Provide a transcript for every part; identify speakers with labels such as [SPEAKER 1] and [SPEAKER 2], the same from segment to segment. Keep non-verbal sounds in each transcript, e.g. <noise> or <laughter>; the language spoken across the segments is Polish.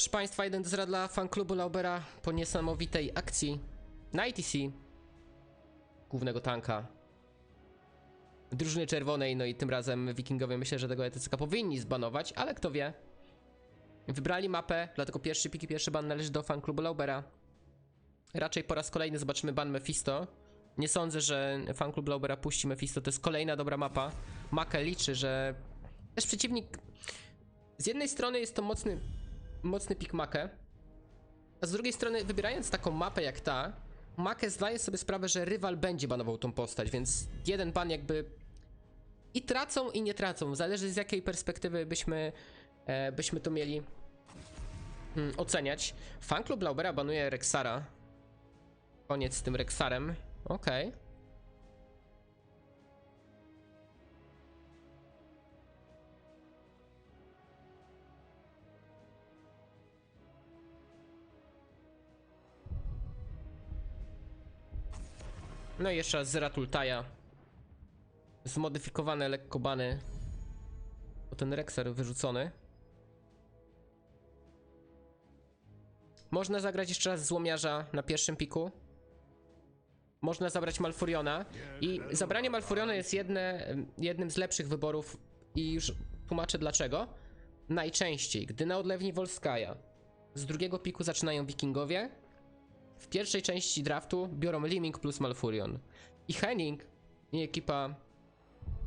[SPEAKER 1] Proszę Państwa, 1 do 0 dla fanklubu Laubera po niesamowitej akcji na ITC głównego tanka drużyny czerwonej, no i tym razem wikingowie myślę, że tego ETCK powinni zbanować, ale kto wie. Wybrali mapę, dlatego pierwszy pik i pierwszy ban należy do fanklubu Laubera. Raczej po raz kolejny zobaczymy ban Mephisto. Nie sądzę, że fanklub Laubera puści Mephisto, to jest kolejna dobra mapa. Maka liczy, że też przeciwnik... Z jednej strony jest to mocny, mocny pik Makę, a z drugiej strony wybierając taką mapę jak ta, Makę zdaje sobie sprawę, że rywal będzie banował tą postać, więc jeden ban jakby i tracą i nie tracą, zależy z jakiej perspektywy byśmy, e, byśmy to mieli mm, oceniać. Fanklub Laubera banuje Rexara. Koniec z tym Rexarem. Okej. No i jeszcze raz Zeratultaja. Zmodyfikowane lekko bany. O ten Rexar wyrzucony. Można zagrać jeszcze raz Złomiarza na pierwszym piku. Można zabrać Malfuriona. I zabranie Malfuriona jest jedne, jednym z lepszych wyborów i już tłumaczę dlaczego. Najczęściej, gdy na odlewni Wolskaja z drugiego piku zaczynają Wikingowie, w pierwszej części draftu biorą Liming plus Malfurion. I Henning i ekipa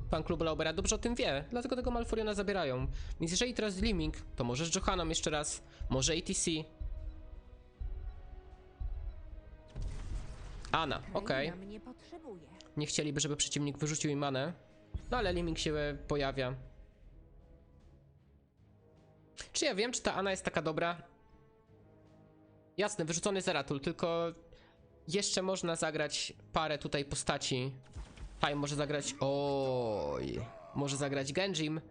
[SPEAKER 1] fanklubu Laubera dobrze o tym wie, dlatego tego Malfuriona zabierają. Więc jeżeli teraz Liming, to może z Johaną jeszcze raz, może ATC. Ana, okej.
[SPEAKER 2] Potrzebuje.
[SPEAKER 1] Nie chcieliby, żeby przeciwnik wyrzucił im manę. No ale Liming się pojawia. Czy ja wiem, czy ta Ana jest taka dobra? Jasne, wyrzucony Zeratul, tylko jeszcze można zagrać parę tutaj postaci. Time może zagrać. Oj, może zagrać Genjim,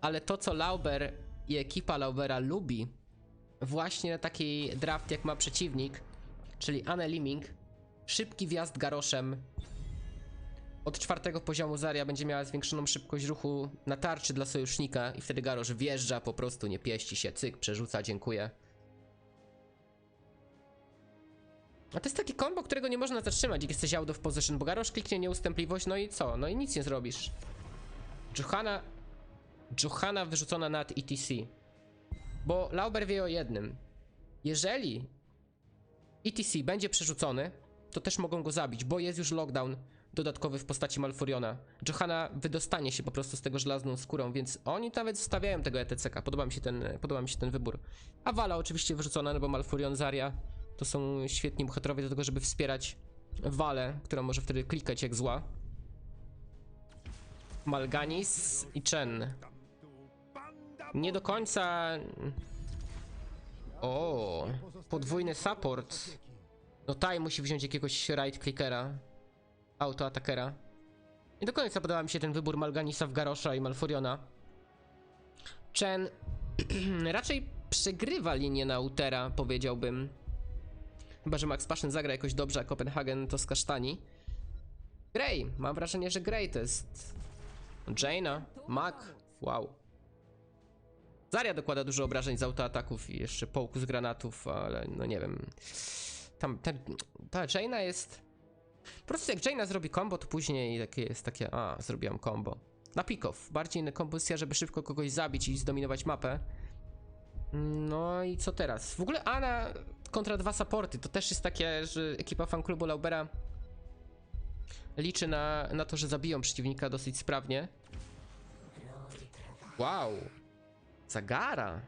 [SPEAKER 1] ale to co Lauber i ekipa Laubera lubi, właśnie na taki draft jak ma przeciwnik, czyli Anne Liming, szybki wjazd garoszem. Od czwartego poziomu Zarya będzie miała zwiększoną szybkość ruchu na tarczy dla sojusznika i wtedy garosz wjeżdża, po prostu nie pieści się, cyk, przerzuca, dziękuję. A to jest taki kombo, którego nie można zatrzymać, jak jesteś out of position, bo garosz kliknie nieustępliwość, no i co? No i nic nie zrobisz. Johana... Johana wyrzucona nad ETC. Bo Lauber wie o jednym. Jeżeli ETC będzie przerzucony, to też mogą go zabić, bo jest już lockdown dodatkowy w postaci Malfuriona. Johana wydostanie się po prostu z tego żelazną skórą, więc oni nawet wstawiają tego ETCK. Podoba mi się ten, podoba mi się ten wybór. A Vala oczywiście wyrzucona, no bo Malfurion, Zarya to są świetni bohaterowie do tego, żeby wspierać Walę, która może wtedy klikać jak zła. Malganis i Chen. Nie do końca... O, podwójny support. No Tai musi wziąć jakiegoś right clickera. Autoatakera. Nie do końca podoba mi się ten wybór Malganisa w Garosza i Malfuriona. Chen <clears throat> raczej przegrywa linię na Utera, powiedziałbym. Chyba, że Max Passion zagra jakoś dobrze, a Copenhagen to skasztani. Grey, mam wrażenie, że Grey to jest... Jaina, Mac, wow. Zarya dokłada dużo obrażeń z autoataków i jeszcze połku z granatów, ale no nie wiem. Tam, ten, ta Jaina jest... Po prostu jak Jaina zrobi combo, to później takie jest takie, a, zrobiłam combo. Na pick-off, bardziej kompozycja, żeby szybko kogoś zabić i zdominować mapę. No i co teraz? W ogóle Ana kontra dwa supporty, to też jest takie, że ekipa fanklubu Laubera liczy na, na to, że zabiją przeciwnika dosyć sprawnie. Wow. Zagara.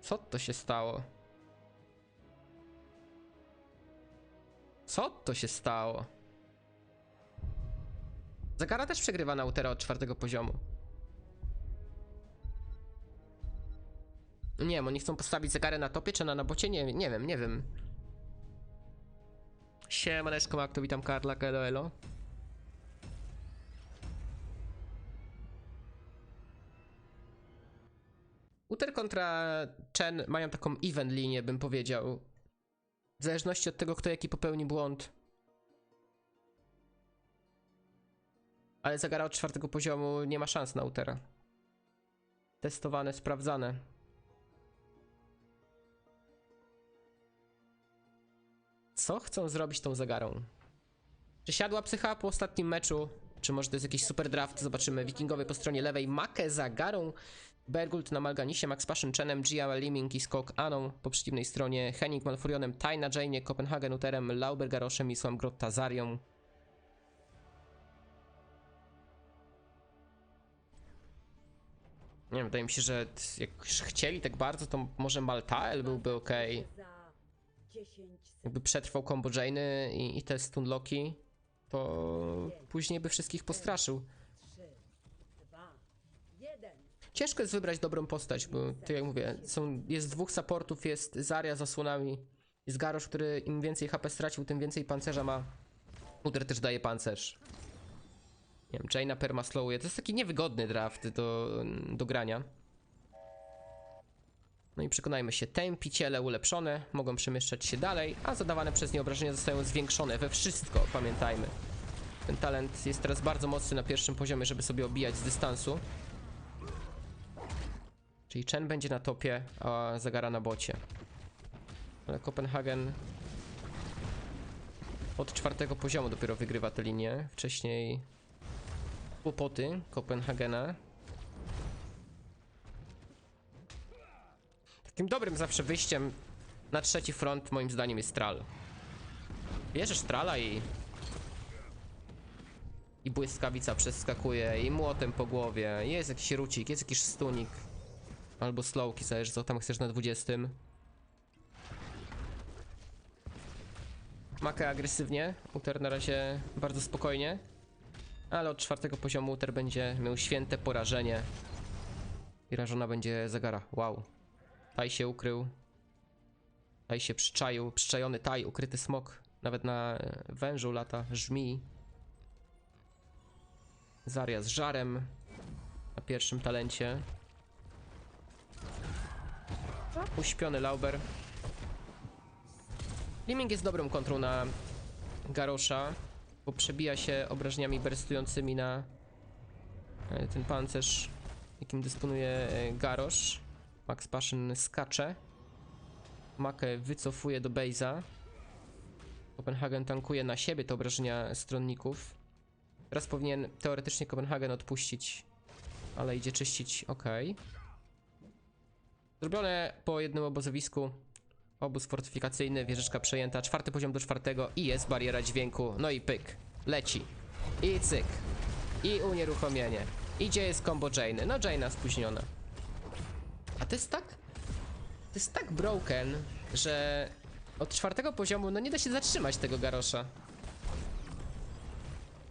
[SPEAKER 1] Co to się stało? Co to się stało? Zagara też przegrywa na Utera od czwartego poziomu. Nie wiem, oni chcą postawić zegarę na topie czy na nabocie? Nie, nie wiem, nie wiem. Siemaneczko Makto, witam Karla, elo elo. Uter kontra Chen mają taką even linię, bym powiedział. W zależności od tego, kto jaki popełni błąd. Ale Zagara od czwartego poziomu nie ma szans na Utera. testowane, sprawdzane. Co chcą zrobić tą zagarą? Czy siadła psycha po ostatnim meczu? Czy może to jest jakiś super draft? Zobaczymy. Wikingowie po stronie lewej. Makę zagarą. Bergult na Malganisie, Max Passion, Chenem, GL, Liming i Skok Aną. Po przeciwnej stronie Henning Malfurionem, Tajna Jane, Kopenhagen Uterem, Lauber Garoszem i Słam Grotta Zarią. Nie wiem, wydaje mi się, że jak chcieli tak bardzo, to może Maltael byłby ok.
[SPEAKER 2] Za 10
[SPEAKER 1] Jakby przetrwał combo Jane'y i, i te stunlocki, to później by wszystkich postraszył.
[SPEAKER 2] 3, 2, 1.
[SPEAKER 1] Ciężko jest wybrać dobrą postać, bo tak jak mówię, są, jest dwóch supportów, jest Zarya z osłonami, jest Garrosh, który im więcej HP stracił, tym więcej pancerza ma. Uder też daje pancerz. Nie wiem, Jaina permaslowuje. To jest taki niewygodny draft do, do grania. No i przekonajmy się, tempi ciele ulepszone, mogą przemieszczać się dalej, a zadawane przez nie obrażenia zostają zwiększone we wszystko, pamiętajmy. Ten talent jest teraz bardzo mocny na pierwszym poziomie, żeby sobie obijać z dystansu. Czyli Chen będzie na topie, a Zagara na bocie. Ale Kopenhagen od czwartego poziomu dopiero wygrywa tę linię. Wcześniej kłopoty Kopenhagena. Takim dobrym zawsze wyjściem na trzeci front moim zdaniem jest Tral. Bierzesz Trala i... I błyskawica przeskakuje, i młotem po głowie, jest jakiś rucik, jest jakiś stunik. Albo slowki, zależy co tam chcesz na 20. Makę agresywnie, Uter na razie bardzo spokojnie. Ale od czwartego poziomu Uter będzie miał święte porażenie. I rażona będzie Zagara. Wow. Taj się ukrył. Taj się przyczaił. Przyczajony Taj, ukryty smok. Nawet na e, wężu lata żmi. Zaria z żarem. Na pierwszym talencie. Uśpiony Lauber. Liming jest dobrą kontrą na Garosza, bo przebija się obrażeniami berstującymi na e, ten pancerz, jakim dysponuje e, Garosz. Max Passion skacze. Makę wycofuje do base'a. Copenhagen tankuje na siebie te obrażenia stronników. Teraz powinien teoretycznie Copenhagen odpuścić, ale idzie czyścić, ok. Zrobione po jednym obozowisku. Obóz fortyfikacyjny, wieżyczka przejęta, czwarty poziom do czwartego i jest bariera dźwięku. No i pyk, leci. I cyk. I unieruchomienie. I gdzie jest combo Jane? No Jane'a spóźniona. A to jest tak... To jest tak broken, że od czwartego poziomu no nie da się zatrzymać tego Garosza.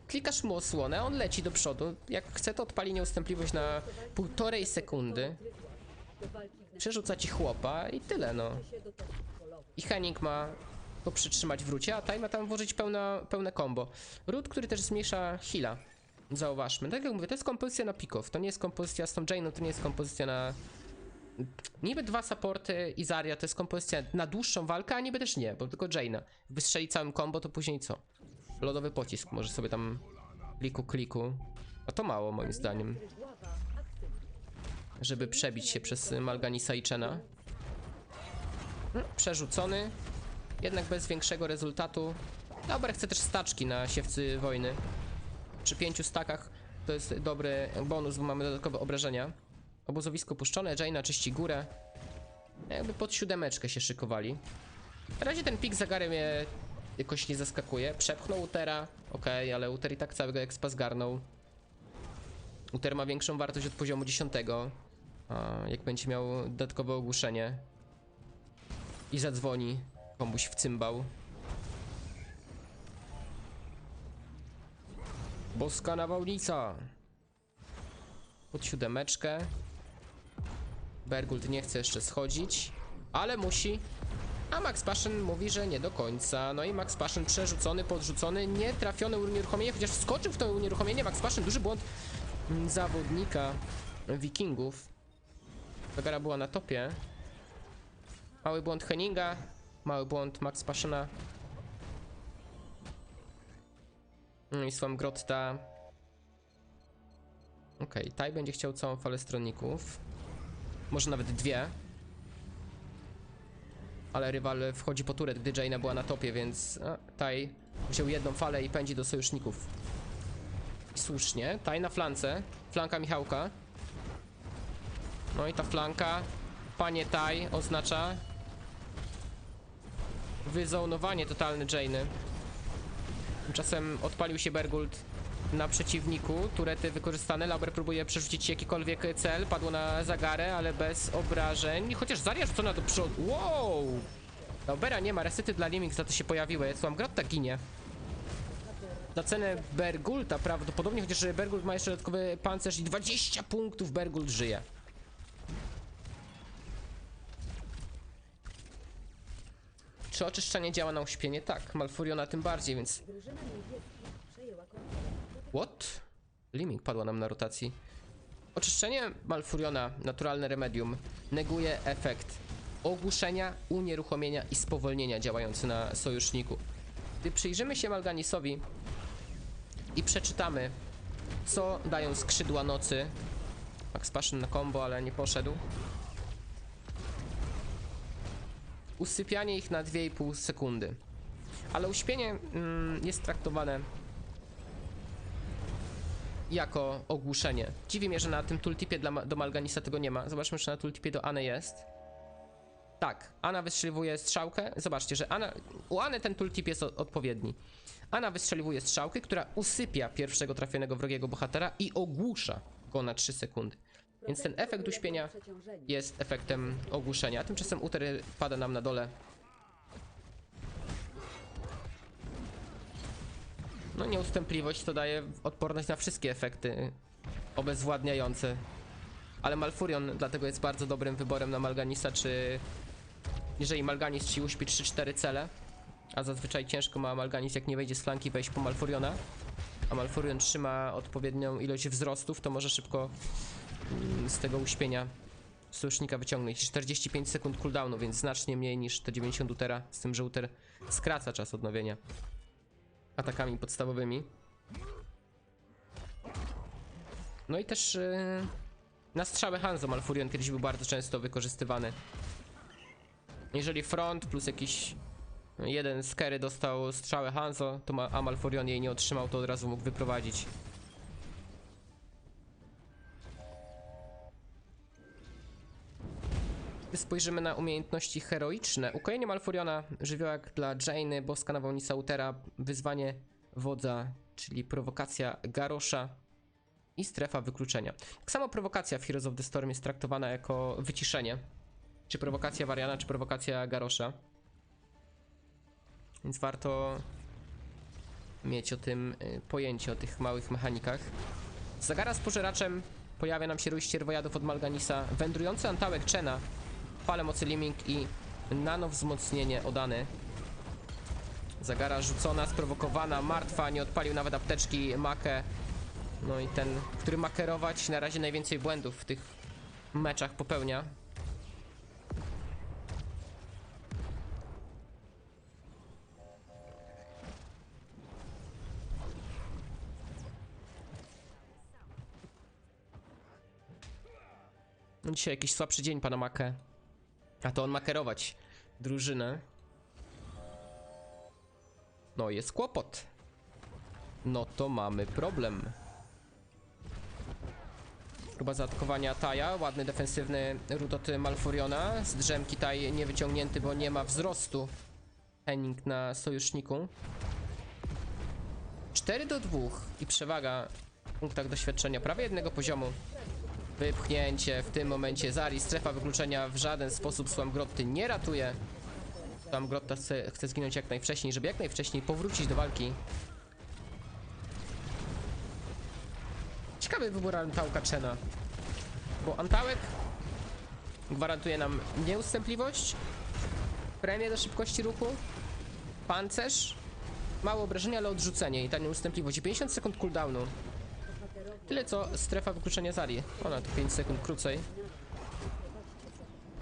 [SPEAKER 1] Klikasz mu osłonę, on leci do przodu. Jak chce to odpali nieustępliwość na półtorej sekundy. Przerzuca ci chłopa i tyle no. I Henning ma go przytrzymać w rucie, a Taj ma tam włożyć pełne, pełne combo. Ród, który też zmniejsza heala. Zauważmy. Tak jak mówię, to jest kompozycja na pików. To nie jest kompozycja z tą Jane'ą, to nie jest kompozycja na... Niby dwa supporty i Zarya to jest kompozycja na dłuższą walkę, a niby też nie, bo tylko Jane'a. Wystrzeli całym combo, to później co? Lodowy pocisk, może sobie tam kliku kliku. A to mało moim zdaniem, żeby przebić się przez Malganisa i Chena. No, Przerzucony, jednak bez większego rezultatu. Dobra, chcę też staczki na siewcy wojny. Przy pięciu stakach to jest dobry bonus, bo mamy dodatkowe obrażenia. Obozowisko puszczone, Jaina czyści górę. Jakby pod siódemeczkę się szykowali. Na razie ten pik zagary mnie jakoś nie zaskakuje. Przepchnął Utera, okej, ale Uter i tak całego expa zgarnął. Uter ma większą wartość od poziomu 10. A jak będzie miał dodatkowe ogłuszenie i zadzwoni komuś w cymbał. Boska nawałnica! Pod siódemeczkę. Bergult nie chce jeszcze schodzić, ale musi. A Max Passion mówi, że nie do końca. No i Max Passion przerzucony, podrzucony, nie trafione unieruchomienie, chociaż wskoczył w to unieruchomienie. Max Passion, duży błąd zawodnika Wikingów. Zagara była na topie. Mały błąd Henninga, mały błąd Max Passiona. No i Słam Grotta. Okej, Taj będzie chciał całą falę stronników. Może nawet dwie. Ale rywal wchodzi po turet, gdy Jaina była na topie, więc a, Taj wziął jedną falę i pędzi do sojuszników. I słusznie. Taj na flance. Flanka Michałka. No i ta flanka, panie Taj, oznacza wyzonowanie totalne Jainy. Tymczasem odpalił się Bergult na przeciwniku. Turety wykorzystane. Lauber próbuje przerzucić jakikolwiek cel. Padło na zagarę, ale bez obrażeń. Chociaż Zarya rzucona do przodu. Wow! Laubera nie ma. Resety dla Limix za to się pojawiły. Słucham, Grotta ginie. Za cenę Bergulta prawdopodobnie, chociaż Bergult ma jeszcze dodatkowy pancerz i 20 punktów Bergult żyje. Czy oczyszczanie działa na uśpienie? Tak, Malfuriona tym bardziej, więc What? Liming padła nam na rotacji. Oczyszczenie Malfuriona, naturalne remedium, neguje efekt ogłuszenia, unieruchomienia i spowolnienia działający na sojuszniku. Gdy przyjrzymy się Malganisowi i przeczytamy, co dają skrzydła nocy. Max Passion na combo, ale nie poszedł. Usypianie ich na 2,5 sekundy. Ale uśpienie mm, jest traktowane jako ogłuszenie. Dziwi mnie, że na tym tooltipie dla, do Malganisa tego nie ma. Zobaczmy, czy na tooltipie do Any jest. Tak, Ana wystrzeliwuje strzałkę. Zobaczcie, że Ana, u Any ten tooltip jest odpowiedni. Ana wystrzeliwuje strzałkę, która usypia pierwszego trafionego wrogiego bohatera i ogłusza go na 3 sekundy. Więc ten efekt uśpienia jest efektem ogłuszenia. Tymczasem Uter pada nam na dole. No nieustępliwość to daje odporność na wszystkie efekty obezwładniające. Ale Malfurion dlatego jest bardzo dobrym wyborem na Malganisa, czy... Jeżeli Malganis ci uśpi 3-4 cele, a zazwyczaj ciężko ma Malganis jak nie wejdzie z flanki wejść po Malfuriona, a Malfurion trzyma odpowiednią ilość wzrostów, to może szybko mm, z tego uśpienia sojusznika wyciągnąć. 45 sekund cooldownu, więc znacznie mniej niż te 90 Utera, z tym, że Uter skraca czas odnowienia atakami podstawowymi. No i też yy, na strzały Hanzo Malfurion kiedyś był bardzo często wykorzystywany. Jeżeli front plus jakiś jeden z dostał strzałę Hanzo, to ma, a Malfurion jej nie otrzymał, to od razu mógł wyprowadzić. Spojrzymy na umiejętności heroiczne, ukojenie Malfuriona, żywiołak dla Jainy, boska nawałnica Utera, wyzwanie wodza, czyli prowokacja Garosza i strefa wykluczenia. Tak samo prowokacja w Heroes of the Storm jest traktowana jako wyciszenie. Czy prowokacja Wariana, czy prowokacja Garosza. Więc warto mieć o tym y, pojęcie, o tych małych mechanikach. Zagara z pożeraczem pojawia nam się rój ścierwojadów od Malganisa, wędrujący antałek Chena, fale mocy Liming i nano wzmocnienie odany. Zagara rzucona, sprowokowana, martwa, nie odpalił nawet apteczki Makę. No i ten, który ma kierować, na razie najwięcej błędów w tych meczach popełnia. No dzisiaj jakiś słabszy dzień pana Makę. A to on ma kierować drużynę. No jest kłopot. No to mamy problem. Próba zaatakowania Taja, ładny defensywny rzut od Malfuriona. Z drzemki Taj nie wyciągnięty, bo nie ma wzrostu. Henning na sojuszniku. 4 do 2 i przewaga w punktach doświadczenia prawie jednego poziomu. Wypchnięcie w tym momencie Zari. Strefa wykluczenia w żaden sposób Słam Grotty nie ratuje. Słam Grotta chce, chce zginąć jak najwcześniej, żeby jak najwcześniej powrócić do walki. Ciekawy wybór Antałka Chena. Bo Antałek gwarantuje nam nieustępliwość, premię do szybkości ruchu, pancerz, mało obrażenia, ale odrzucenie i ta nieustępliwość. I 50 sekund cooldownu. Tyle co strefa wykluczenia Zari. Ona to 5 sekund krócej.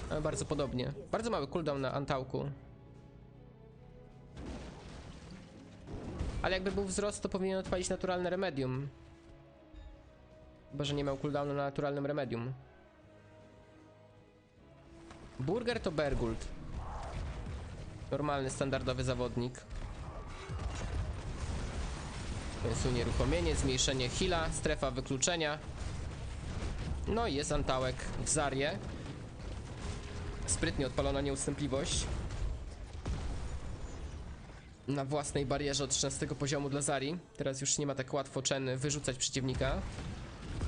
[SPEAKER 1] Ale bardzo podobnie. Bardzo mały cooldown na Antałku. Ale jakby był wzrost, to powinien odpalić naturalne remedium. Chyba, że nie miał cooldownu na naturalnym remedium. Burger to Bergult. Normalny, standardowy zawodnik. Jest unieruchomienie, zmniejszenie heala, strefa wykluczenia. No i jest Antałek w Zarię. Sprytnie odpalona nieustępliwość. Na własnej barierze od 13 poziomu dla Zari. Teraz już nie ma tak łatwo Chen wyrzucać przeciwnika.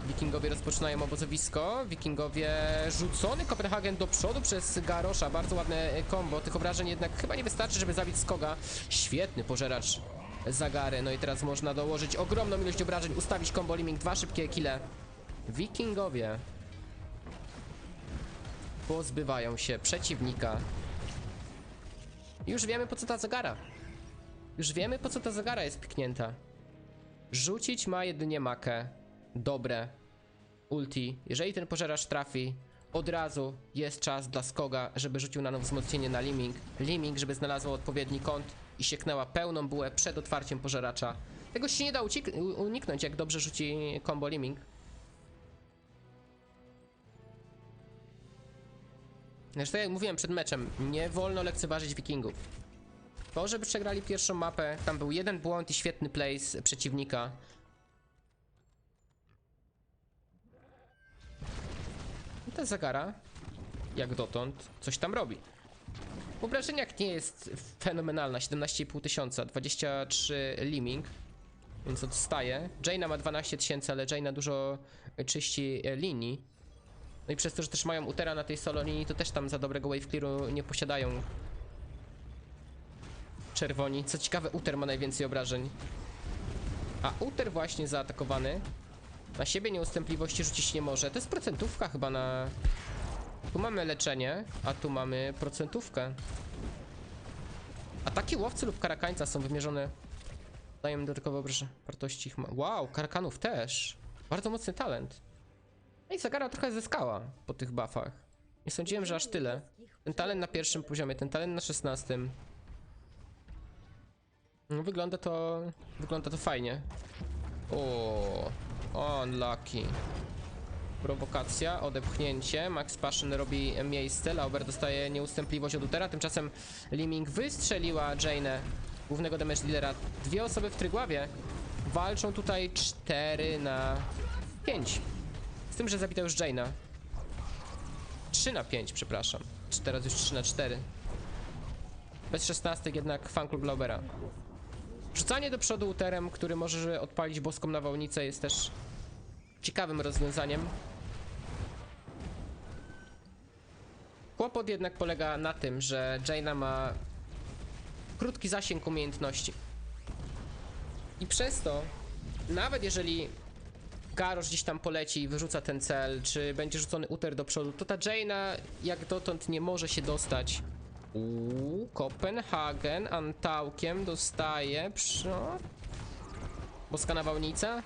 [SPEAKER 1] Wikingowie rozpoczynają obozowisko. Wikingowie rzucony Kopenhagen do przodu przez Garosza. Bardzo ładne combo. Tych obrażeń jednak chyba nie wystarczy, żeby zabić Skoga. Świetny pożeracz Zagary. No i teraz można dołożyć ogromną ilość obrażeń, ustawić combo liming, dwa szybkie kile. Wikingowie pozbywają się przeciwnika. Już wiemy po co ta Zagara. Już wiemy po co ta Zagara jest piknięta. Rzucić ma jedynie makę. Dobre. Ulti. Jeżeli ten pożeracz trafi, od razu jest czas dla Skoga, żeby rzucił na nowe wzmocnienie na Liming. Liming, żeby znalazła odpowiedni kąt i sieknęła pełną bułę przed otwarciem pożeracza. Tego się nie da uniknąć, jak dobrze rzuci combo Liming. Zresztą tak jak mówiłem przed meczem, nie wolno lekceważyć wikingów. To, żeby przegrali pierwszą mapę, tam był jeden błąd i świetny place przeciwnika. Ta Zagara, jak dotąd, coś tam robi. W obrażeniach nie jest fenomenalna, 17,5 tysiąca, 23 liming, więc odstaje. Jaina ma 12 tysięcy, ale Jaina dużo czyści e, linii. No i przez to, że też mają Utera na tej solo linii, to też tam za dobrego wave clearu nie posiadają czerwoni. Co ciekawe, Uter ma najwięcej obrażeń. A Uter właśnie zaatakowany. Na siebie nieustępliwości rzucić nie może. To jest procentówka chyba na... Tu mamy leczenie, a tu mamy procentówkę. Ataki łowcy lub karakańca są wymierzone... Dają dodatkowe obrażenia wartości. ich ma- Wow, karakanów też. Bardzo mocny talent. No i Zagara trochę zyskała po tych buffach. Nie sądziłem, że aż tyle. Ten talent na pierwszym poziomie, ten talent na szesnastym. No, wygląda to... Wygląda to fajnie. O, unlucky. Prowokacja, odepchnięcie. Max Passion robi miejsce. Lauber dostaje nieustępliwość od Utera. Tymczasem Liming wystrzeliła Jane'ę, głównego damage dealera. Dwie osoby w Trygławie walczą tutaj 4 na 5. Z tym, że zabita już Jane'a. 3 na 5, przepraszam. Teraz już 3 na 4. Bez 16 jednak fanklub Laubera. Rzucanie do przodu uterem, który może odpalić boską nawałnicę jest też ciekawym rozwiązaniem. Kłopot jednak polega na tym, że Jaina ma krótki zasięg umiejętności. I przez to, nawet jeżeli Garrosh gdzieś tam poleci i wyrzuca ten cel, czy będzie rzucony uter do przodu, to ta Jaina jak dotąd nie może się dostać Uuu, Kopenhagen Antałkiem dostaje przy... Boska nawałnica.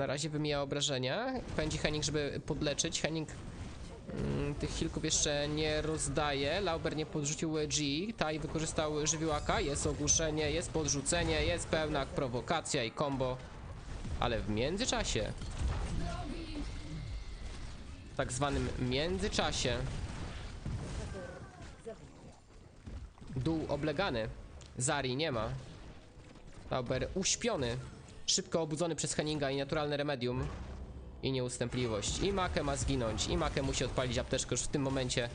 [SPEAKER 1] Na razie wymija obrażenia. Pędzi Henning, żeby podleczyć. Henning mm, tych hilków jeszcze nie rozdaje. Lauber nie podrzucił G. Tai wykorzystał żywiołaka. Jest ogłuszenie, jest podrzucenie, jest pełna prowokacja i combo. Ale w międzyczasie w tak zwanym międzyczasie Dół oblegany. Zari nie ma. Tauber uśpiony. Szybko obudzony przez Henninga i naturalne remedium. I nieustępliwość. I Make ma zginąć. I Make musi odpalić apteczkę już w tym momencie.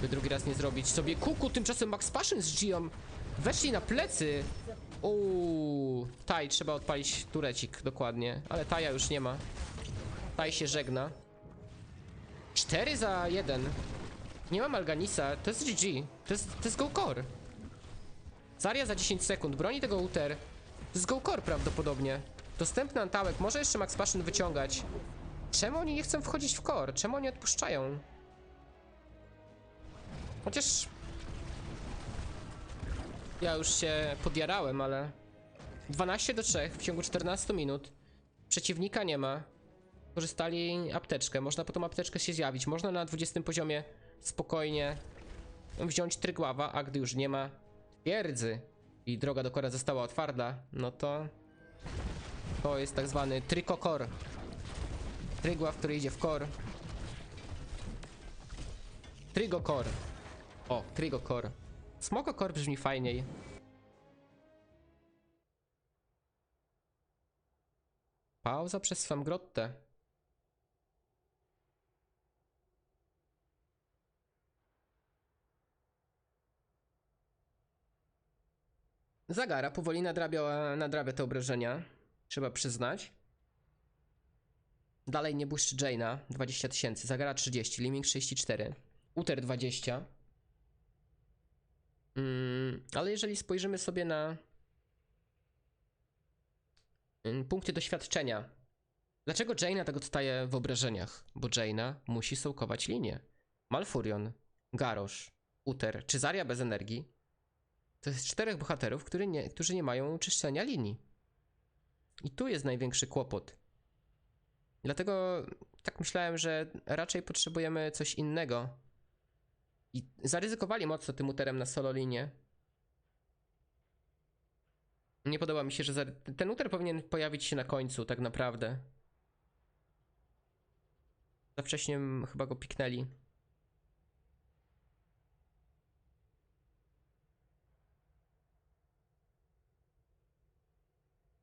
[SPEAKER 1] By drugi raz nie zrobić sobie kuku. Tymczasem Max Passion z Gion weszli na plecy. Uuu. Taj, trzeba odpalić turecik, dokładnie. Ale Taja już nie ma. Taj się żegna. 4 za 1. Nie ma Malganisa, to jest GG. To jest, to jest Go Core. Zaria za 10 sekund, broni tego Uter. To jest Go Core prawdopodobnie. Dostępny Antałek, może jeszcze Max Passion wyciągać. Czemu oni nie chcą wchodzić w core? Czemu oni odpuszczają? Chociaż... Ja już się podjarałem, ale... 12 do 3 w ciągu 14 minut. Przeciwnika nie ma. Korzystali apteczkę, można po tą apteczkę się zjawić. Można na 20 poziomie spokojnie wziąć Trygława, a gdy już nie ma twierdzy i droga do kora została otwarta, no to to jest tak zwany trykokor. Trygław, który idzie w kor. Trigo Core. O, Trigo Core. Smoko Core brzmi fajniej. Pauza przez swą grottę. Zagara powoli nadrabia, nadrabia te obrażenia. Trzeba przyznać. Dalej nie błyszczy Jaina, 20 tysięcy. Zagara 30, Liming 64. Uter 20. Mm, ale jeżeli spojrzymy sobie na mm, punkty doświadczenia. Dlaczego Jaina tak odstaje w obrażeniach? Bo Jaina musi sołkować linię. Malfurion, Garrosh, Uter czy Zarya bez energii to jest czterech bohaterów, który nie, którzy nie mają czyszczenia linii. I tu jest największy kłopot. Dlatego tak myślałem, że raczej potrzebujemy coś innego. I zaryzykowali mocno tym uterem na solo linię. Nie podoba mi się, że ten uter powinien pojawić się na końcu, tak naprawdę. Za wcześnie chyba go piknęli.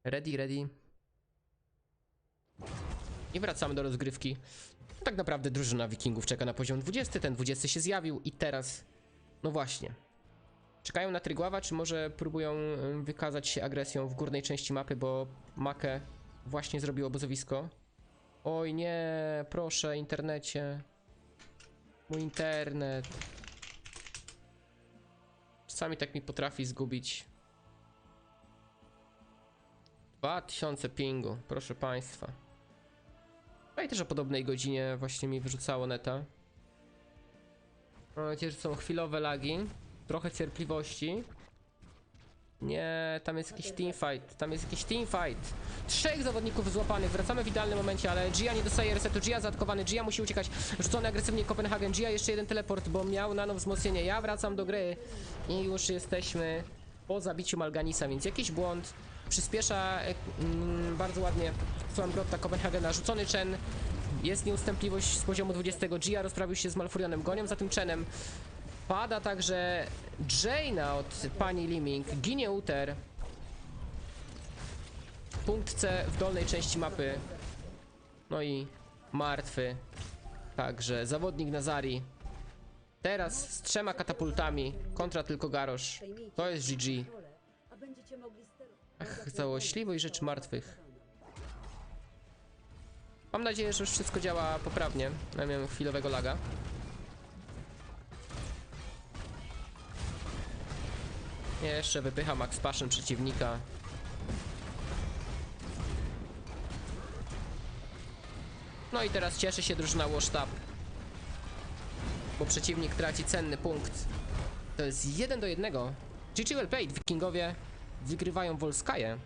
[SPEAKER 1] Ready, ready. I wracamy do rozgrywki. Tak naprawdę drużyna wikingów czeka na poziom 20, ten 20 się zjawił i teraz... No właśnie. Czekają na Trygława, czy może próbują wykazać się agresją w górnej części mapy, bo Makę właśnie zrobił obozowisko. Oj nie, proszę, internecie. Mój internet. Czasami tak mi potrafi zgubić. 2000 pingu, proszę państwa. No i też o podobnej godzinie właśnie mi wyrzucało neta. Mam nadzieję, że są chwilowe lagi. Trochę cierpliwości. Nie, tam jest jakiś teamfight. Tam jest jakiś teamfight. Trzech zawodników złapanych. Wracamy w idealnym momencie, ale Gia nie dostaje resetu. Gia zaatakowany. Gia musi uciekać. Rzucony agresywnie Kopenhagen. Gia jeszcze jeden teleport, bo miał nano wzmocnienie. Ja wracam do gry i już jesteśmy po zabiciu Malganisa, więc jakiś błąd przyspiesza e, mm, bardzo ładnie Flamgrotta Kopenhagena. Rzucony Chen. Jest nieustępliwość z poziomu 20. Gia rozprawił się z Malfurionem. Gonią za tym Chenem. Pada także Jaina od pani Liming. Ginie Uter. Punkt C w dolnej części mapy. No i martwy. Także zawodnik Nazari. Teraz z trzema katapultami. Kontra tylko.
[SPEAKER 2] Przejmijcie
[SPEAKER 1] To jest GG. Ach, złośliwość rzeczy martwych. Mam nadzieję, że już wszystko działa poprawnie. Ja miałem chwilowego laga. Jeszcze wypycha Max Passion przeciwnika. No i teraz cieszy się drużyna Washtab. Bo przeciwnik traci cenny punkt. To jest 1 do 1. GG well paid. Wikingowie wygrywają Volskaję.